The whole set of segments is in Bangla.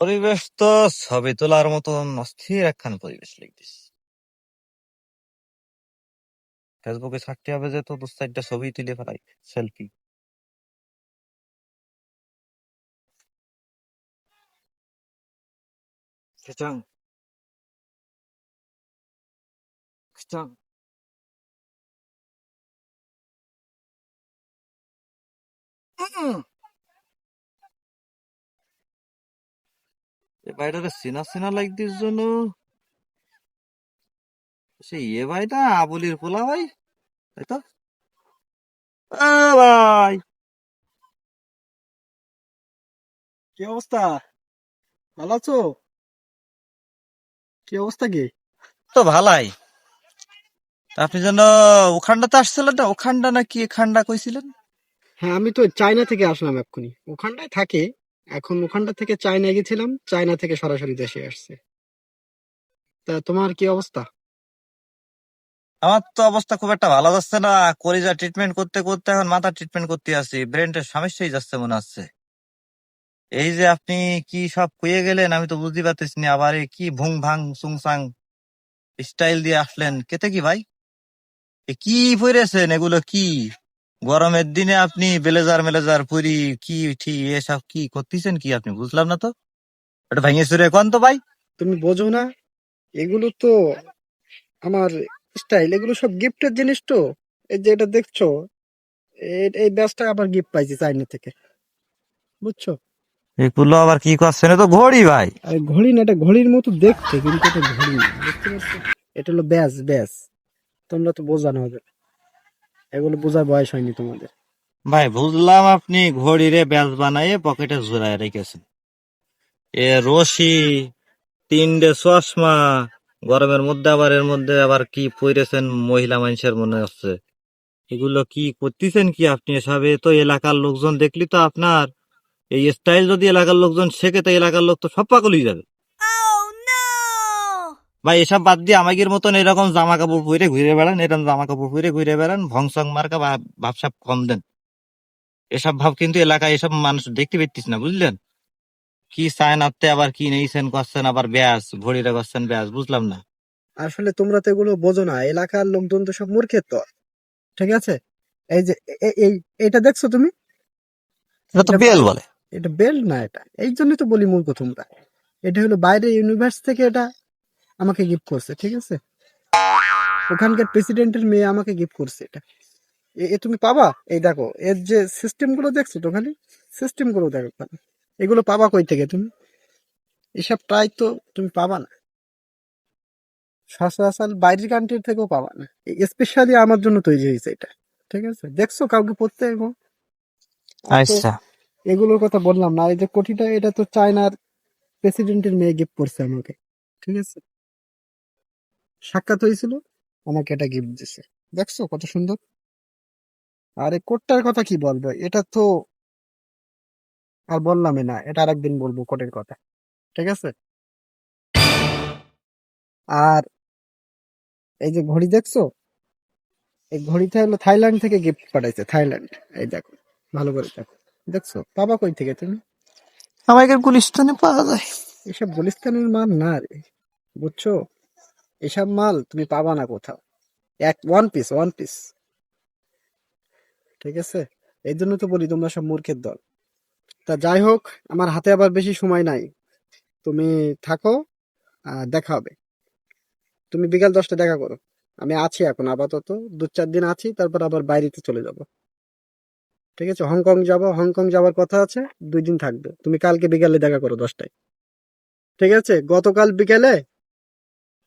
পরিবেশ তো ছবি তোলার মতন অস্থির একখান পরিবেশ লাগতিস ফেসবুকে ছাড়তে হবে যে তো দু চারটা ছবি তুলে ফেলাই, সেলফি। খিচাং খিচাং উম। সিনা সিনা জন্য? সে ইয়ে ভাই না আবুলির পোলা ভাই? তাই তো? ভাই! কি অবস্থা? ভালো আছো? কি অবস্থা কি? তো ভালাই। আপনি যেন ওখানটাতে আসছিলেন না? ওখানটা নাকি এখানটা কইছিলেন? হ্যাঁ আমি তো চায়না থেকে আসলাম এক্ষুনি। ওখানটায় থাকে। এখন ওখানটা থেকে চায়না গেছিলাম, চায়না থেকে সরাসরি দেশে আসছে। তা তোমার কি অবস্থা? আমার তো অবস্থা খুব একটা ভালো যাচ্ছে না। কলিজা ট্রিটমেন্ট করতে করতে এখন মাথা ট্রিটমেন্ট করতে আছি ব্রেনটা সমস্যাই যাচ্ছে মনে হচ্ছে। এই যে আপনি কি সব কইয়ে গেলেন আমি তো বুঝতে পারতেছি না, আবার কি ভুং ভাং সুংসাং স্টাইল দিয়ে আসলেন। কেতে কি ভাই? কি পরেছেন এগুলো কি? গরমের দিনে আপনি ব্লেজার মেলেজার পুরি কি ঠিক এসব কি করতেছেন কি আপনি? বুঝলাম না তো? এটা ভেঙে চুরে কোন তো ভাই? তুমি বোঝো না এগুলো তো আমার স্টাইল এগুলো সব গিফটের জিনিস তো। এই যে এটা দেখছ এ- এই ব্যাসটা আবার গিফট পাইছি চায়না থেকে। বুঝছ? এগুলো আবার কি করছেন এ তো? ঘড়ি ভাই। আর ঘড়ি না এটা ঘড়ির মতো দেখতে কিন্তু এটা ঘড়ি না। বুঝতে পারছ এটা হলো ব্যাস ব্যাস। তোমরা তো বোঝা না হবে। এগুলো বোঝার বয়স হয়নি তোমাদের। ভাই, বুঝলাম আপনি ঘড়িরে ব্যাস বানাইয়ে পকেটে ঝুরায় রেখেছেন। এ রশি, তিনটে চশমা, গরমের মধ্যে আবার, এর মধ্যে আবার কি পরেছেন মহিলা মানুষের মনে হচ্ছে। এগুলো কি করতেছেন কি আপনি এসবে? তো এলাকার লোকজন দেখলি তো আপনার। এই স্টাইল যদি এলাকার লোকজন শেখে, তো এলাকার লোক তো সব পাগলই যাবে। ভাই এসব বাদ দিয়ে আমাদের মতন এরকম জামা কাপড় পরে ঘুরে বেড়ান এরকম জামা কাপড় পরে ঘুরে বেড়ান ভংসং মার্কা ভাব- ভাবসাব কম দেন। এসব ভাব কিন্তু এলাকায় এসব মানুষ দেখতে পেতিস না বুঝলেন? কি চায়ন আপনি আবার কি নেইছেন করছেন আবার ব্যাস ঘড়িটা করছেন ব্যাস বুঝলাম না। আসলে তোমরা তো এগুলো বোঝো না এলাকার লোকজন তো সব মূর্খের তো ঠিক আছে? এই যে এই এটা দেখছ তুমি? এটা তো বেল বলে। এটা বেল না এটা? এই জন্যই তো বলি মূর্খ তোমরা। এটা হলো বাইরে ইউনিভার্স থেকে এটা আমাকে গিফট করছে ঠিক আছে? ওখানকার প্রেসিডেন্টের মেয়ে আমাকে গিফট করছে এটা। এ- তুমি পাবা? এই দেখো এর যে সিস্টেমগুলো দেখছ তো খালি? সিস্টেমগুলো দেখো। এগুলো পাবা কই থেকে তুমি? এসব প্রায় তো তুমি পাবা না। সচরাচর বাইরের কান্ট্রির থেকেও পাবা না। স্পেশালি আমার জন্য তৈরি হয়েছে এটা ঠিক আছে? দেখছ কাউকে পড়তে এবং আচ্ছা। এগুলোর কথা বললাম না এই যে কোটিটা এটা তো চায়নার প্রেসিডেন্টের মেয়ে গিফট করছে আমাকে ঠিক আছে? সাক্ষাৎ হয়েছিল আমাকে এটা গিফট দিছে। দেখছ কত সুন্দর? আর এই কোটটার কথা কি বলব? এটা তো আর বললামই না এটা আরেকদিন বলব কোটের কথা। ঠিক আছে? আর এই যে ঘড়ি দেখছ? এই ঘড়িটা হলো থাইল্যান্ড থেকে গিফট পাঠাইছে থাইল্যান্ড। এই দেখো ভালো করে দেখো। দেখছ? পাবা কই থেকে তুমি? আমাদের গুলিস্তানে পাওয়া যায়। এসব গুলিস্তানের মান না রে বুঝছ? এসব মাল তুমি পাবা না কোথাও। এক ওয়ান পিস ওয়ান পিস ঠিক আছে? এই জন্য তো বলি তোমরা সব মূর্খের দল। তা যাই হোক, আমার হাতে আবার বেশি সময় নাই। তুমি থাকো দেখা হবে। তুমি বিকাল দশটা দেখা করো। আমি আছি এখন আপাতত। দু চার দিন আছি, তারপর আবার বাইরেতে চলে যাব। ঠিক আছে? হংকং যাব। হংকং যাওয়ার কথা আছে, দুই দিন থাকবে। তুমি কালকে বিকালে দেখা করো দশটায়। ঠিক আছে? গতকাল বিকেলে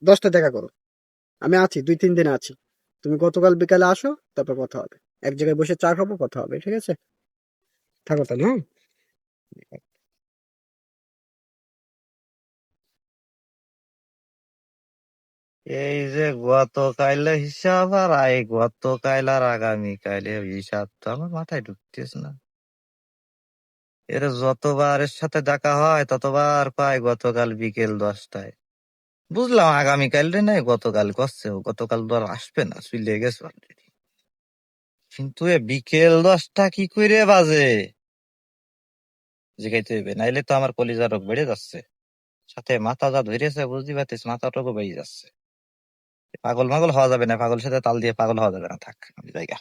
দশটা দেখা করো। আমি আছি, দুই, তিন দিন আছি। তুমি গতকাল বিকালে আসো, তারপর কথা হবে। এক জায়গায় বসে চা খাব, কথা হবে, ঠিক আছে? থাকো তাহলে হ্যাঁ? এই যে গতকালের হিসাব আর এই গতকাল আর আগামী কালের হিসাব তো আমার মাথায় ঢুকতেছে না। এর যতবার এর সাথে দেখা হয়, ততবার পাই গতকাল বিকেল দশটায়। বুঝলাম আগামীকাল রে নাই, গতকাল করছে, গতকাল তো আর আসবে না, চলে গেছে। কিন্তু এ বিকেল দশটা কি করে বাজে? জিগাইতে হইবে, নাইলে তো আমার কলিজা রোগ বেড়ে যাচ্ছে। সাথে মাথা যা ধরেছে বুঝতে পারতিস মাথা রোগও বেড়ে যাচ্ছে। পাগল মাগল হওয়া যাবে না পাগল সাথে তাল দিয়ে পাগল হওয়া যাবে না, থাক জায়গা